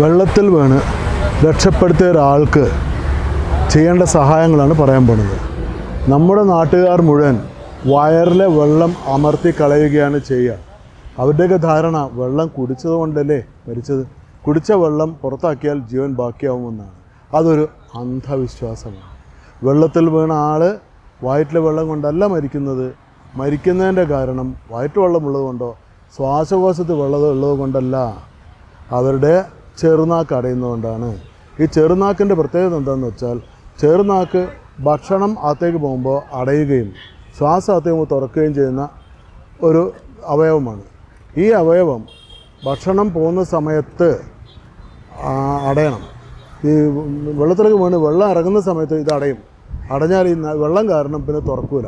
വെള്ളത്തിൽ വീണ് രക്ഷപ്പെടുത്തിയ ഒരാൾക്ക് ചെയ്യേണ്ട സഹായങ്ങളാണ് പറയാൻ പോണത് നമ്മുടെ നാട്ടുകാർ മുഴുവൻ വയറിലെ വെള്ളം അമർത്തി കളയുകയാണ് ചെയ്യുക. അവരുടെയൊക്കെ ധാരണ വെള്ളം കുടിച്ചത് കൊണ്ടല്ലേ മരിച്ചത്? കുടിച്ച വെള്ളം പുറത്താക്കിയാൽ ജീവൻ ബാക്കിയാവുമെന്നാണ്. അതൊരു അന്ധവിശ്വാസമാണ്. വെള്ളത്തിൽ വീണ ആൾ വയറ്റിലെ വെള്ളം കൊണ്ടല്ല മരിക്കുന്നത്. മരിക്കുന്നതിന്റെ കാരണം വയറ്റ് വെള്ളമുള്ളത് കൊണ്ടോ ശ്വാസകോശത്തിൽ വെള്ളം ഉള്ളത് കൊണ്ടല്ല. അവരുടെ ചെറുനാക്ക് അടയുന്നതുകൊണ്ടാണ് ഈ ചെറുനാക്കിന്റെ പ്രത്യേകത എന്താണെന്ന് വെച്ചാൽ ചെറുനാക്ക് ഭക്ഷണം അകത്തേക്ക് പോകുമ്പോൾ അടയുകയും ശ്വാസം അകത്തേക്ക് പോകുമ്പോൾ തുറക്കുകയും ചെയ്യുന്ന ഒരു അവയവമാണ്. ഈ അവയവം ഭക്ഷണം പോകുന്ന സമയത്ത് അടയണം. ഈ വെള്ളത്തിലേക്ക് വീണ് വെള്ളം ഇറങ്ങുന്ന സമയത്ത് ഇത് അടയും. അടഞ്ഞാൽ ഈ വെള്ളം കാരണം പിന്നെ തുറക്കൂല.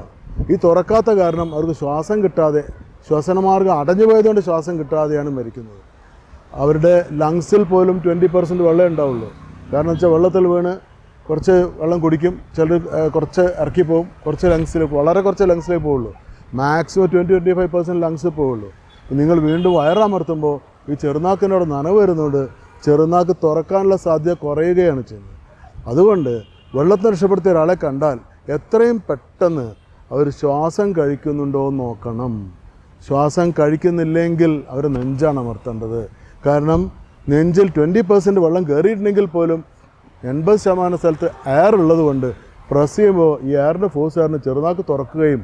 ഈ തുറക്കാത്ത കാരണം അവർക്ക് ശ്വാസം കിട്ടാതെ ശ്വസനമാർഗം അടഞ്ഞു പോയതുകൊണ്ട് ശ്വാസം കിട്ടാതെയാണ് മരിക്കുന്നത്. അവരുടെ ലങ്സിൽ പോലും ട്വന്റി പെർസെന്റ് വെള്ളം ഉണ്ടാവുള്ളൂ. കാരണം വെച്ചാൽ വെള്ളത്തിൽ വീണ് കുറച്ച് വെള്ളം കുടിക്കും ചിലർ കുറച്ച് ഇറക്കി പോകും കുറച്ച് ലങ്സിലേക്ക് വളരെ കുറച്ച് ലങ്സിലേ പോവുള്ളൂ. Maximum twenty twenty five percent ലങ്സിൽ പോവുള്ളൂ. നിങ്ങൾ വീണ്ടും വയറമർത്തുമ്പോൾ ഈ ചെറുനാക്കിനോട് നനവ് വരുന്നതുകൊണ്ട് ചെറുനാക്ക് തുറക്കാനുള്ള സാധ്യത കുറയുകയാണ് ചെയ്യുന്നത്. അതുകൊണ്ട് വെള്ളത്തിന് രക്ഷപ്പെടുത്തിയ ഒരാളെ കണ്ടാൽ എത്രയും പെട്ടെന്ന് അവർ ശ്വാസം കഴിക്കുന്നുണ്ടോ എന്ന് നോക്കണം. ശ്വാസം കഴിക്കുന്നില്ലെങ്കിൽ അവർ നെഞ്ചാണ് അമർത്തേണ്ടത്. കാരണം നെഞ്ചിൽ ട്വന്റി പെർസെന്റ് വെള്ളം കയറിയിട്ടുണ്ടെങ്കിൽ പോലും എൺപത് ശതമാനം സ്ഥലത്ത് എയർ ഉള്ളത് കൊണ്ട് പ്രസ് ചെയ്യുമ്പോൾ ഈ എയറിന്റെ ഫോഴ്സ് കാരണം ചെറുനാക്ക് തുറക്കുകയും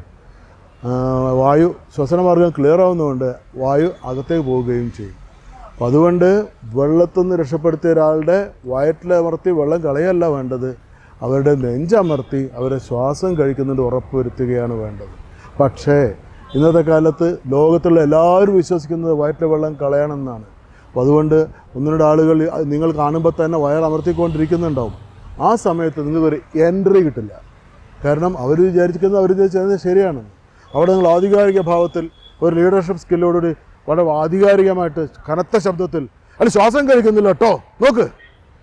വായു ശ്വസനമാർഗം ക്ലിയർ ആവുന്നതുകൊണ്ട് വായു അകത്തേക്ക് പോവുകയും ചെയ്യും. അപ്പം അതുകൊണ്ട് വെള്ളത്തിൽ നിന്ന് രക്ഷപ്പെടുത്തിയ ഒരാളുടെ വയറ്റിലമർത്തി വെള്ളം കളയല്ല വേണ്ടത്. അവരുടെ നെഞ്ചമർത്തി അവരെ ശ്വാസം കഴിക്കുന്നുണ്ട് ഉറപ്പുവരുത്തുകയാണ് വേണ്ടത്. പക്ഷേ ഇന്നത്തെ കാലത്ത് ലോകത്തുള്ള എല്ലാവരും വിശ്വസിക്കുന്നത് വയറ്റിലെ വെള്ളം കളയണമെന്നാണ്. അപ്പോൾ അതുകൊണ്ട് ഒന്ന് രണ്ട് ആളുകൾ നിങ്ങൾ കാണുമ്പോൾ തന്നെ വയറമർത്തിക്കൊണ്ടിരിക്കുന്നുണ്ടാവും ആ സമയത്ത് നിങ്ങൾക്കൊരു എൻട്രി കിട്ടില്ല. കാരണം അവർ വിചാരിക്കുന്നത് അവർ വിചാരിച്ചത് ശരിയാണ്. അവിടെ നിങ്ങൾ ആധികാരിക ഭാവത്തിൽ ഒരു ലീഡർഷിപ്പ് സ്കില്ലോടുകൂടി വളരെ ആധികാരികമായിട്ട് കനത്ത ശബ്ദത്തിൽ അല്ല ശ്വാസം കഴിക്കുന്നില്ല കേട്ടോ നോക്ക്.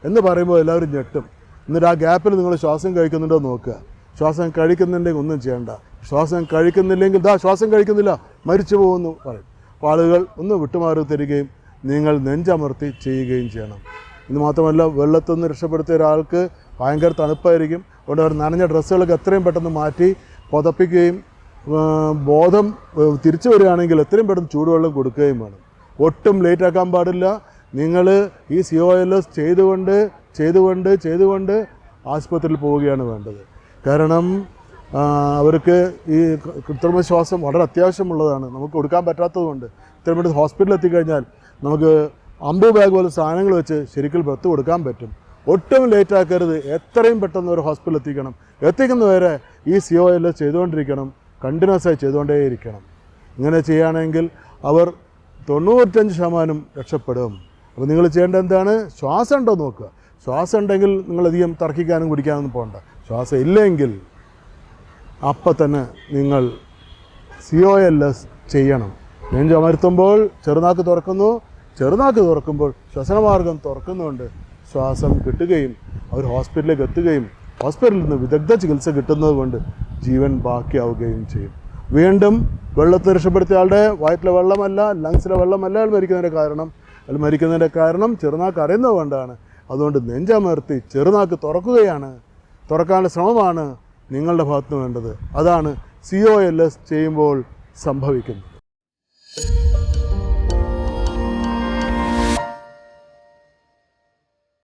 എന്ന് പറയുമ്പോൾ എല്ലാവരും ഞെട്ടും. എന്നിട്ട് ആ ഗ്യാപ്പിൽ നിങ്ങൾ ശ്വാസം കഴിക്കുന്നുണ്ടോ നോക്കുക. ശ്വാസം കഴിക്കുന്നുണ്ടെങ്കിൽ ഒന്നും ചെയ്യണ്ട. ശ്വാസം കഴിക്കുന്നില്ലെങ്കിൽ ദാ ശ്വാസം കഴിക്കുന്നില്ല മരിച്ചു പോകുമെന്ന് പറയും. അപ്പോൾ ആളുകൾ ഒന്ന് വിട്ടുമാറി തരികയും നിങ്ങൾ നെഞ്ചമർത്തി ചെയ്യുകയും ചെയ്യണം. ഇത് മാത്രമല്ല വെള്ളത്തിൽ നിന്ന് രക്ഷപ്പെടുത്തിയ ഒരാൾക്ക് ഭയങ്കര തണുപ്പായിരിക്കും. അതുകൊണ്ട് അവർ നനഞ്ഞ ഡ്രസ്സുകളൊക്കെ എത്രയും പെട്ടെന്ന് മാറ്റി പുതപ്പിക്കുകയും ബോധം തിരിച്ചു വരികയാണെങ്കിൽ എത്രയും പെട്ടെന്ന് ചൂടുവെള്ളം കൊടുക്കുകയും വേണം. ഒട്ടും ലേറ്റാക്കാൻ പാടില്ല. നിങ്ങൾ ഈ സി ഒ എൽ എസ് ചെയ്തുകൊണ്ട് ചെയ്തുകൊണ്ട് ചെയ്തുകൊണ്ട് ആശുപത്രിയിൽ പോവുകയാണ് വേണ്ടത്. കാരണം അവർക്ക് ഈ കൃത്രിമ ശ്വാസം വളരെ അത്യാവശ്യമുള്ളതാണ്. നമുക്ക് കൊടുക്കാൻ പറ്റാത്തതുകൊണ്ട്. ഇത്രയും പെട്ടെന്ന് ഹോസ്പിറ്റലിൽ എത്തിക്കഴിഞ്ഞാൽ നമുക്ക് അമ്പ് ബാഗ് പോലെ സാധനങ്ങൾ വെച്ച് ശരിക്കും ബ്രത്ത് കൊടുക്കാൻ പറ്റും. ഒട്ടും ലേറ്റ് ആക്കരുത്. എത്രയും പെട്ടെന്ന് ഒരു ഹോസ്പിറ്റലിൽ എത്തിക്കണം. എത്തിക്കുന്നവരെ ഈ സി ഒ എൽ ചെയ്തുകൊണ്ടിരിക്കണം. കണ്ടിന്യൂസ് ആയി ചെയ്തുകൊണ്ടേയിരിക്കണം. ഇങ്ങനെ ചെയ്യുകയാണെങ്കിൽ അവർ തൊണ്ണൂറ്റഞ്ച് ശതമാനം രക്ഷപ്പെടും. അപ്പോൾ നിങ്ങൾ ചെയ്യേണ്ടത് എന്താണ്? ശ്വാസം ഉണ്ടോ നോക്കുക. ശ്വാസം ഉണ്ടെങ്കിൽ നിങ്ങളധികം തർക്കിക്കാനും കുടിക്കാനൊന്നും പോകണ്ട. ശ്വാസം ഇല്ലെങ്കിൽ അപ്പം തന്നെ നിങ്ങൾ സി ഒ എൽ എസ് ചെയ്യണം. നെഞ്ചമർത്തുമ്പോൾ ചെറുനാക്ക് തുറക്കുന്നു. ചെറുനാക്ക് തുറക്കുമ്പോൾ ശ്വസനമാർഗം തുറക്കുന്നുകൊണ്ട് ശ്വാസം കിട്ടുകയും അവർ ഹോസ്പിറ്റലിലേക്ക് എത്തുകയും ഹോസ്പിറ്റലിൽ നിന്ന് വിദഗ്ധ ചികിത്സ കിട്ടുന്നത് കൊണ്ട് ജീവൻ ബാക്കിയാവുകയും ചെയ്യും. വീണ്ടും വെള്ളത്തിൽ രക്ഷപ്പെടുത്തിയ ആളുടെ വയറ്റിലെ വെള്ളമല്ല ലങ്സിലെ വെള്ളമല്ല അയാൾ മരിക്കുന്നതിന്റെ കാരണം. അയാൾ മരിക്കുന്നതിന്റെ കാരണം ചെറുനാക്ക് അറിയുന്നത് കൊണ്ടാണ്. അതുകൊണ്ട് നെഞ്ചമർത്തി ചെറുനാക്ക് തുറക്കുകയാണ്. തുറക്കാനുള്ള ശ്രമമാണ് നിങ്ങളുടെ ഭാഗത്തുനിന്ന് വേണ്ടത്. അതാണ് സി ഒ എൽ എസ് ചെയ്യുമ്പോൾ സംഭവിക്കുന്നത്.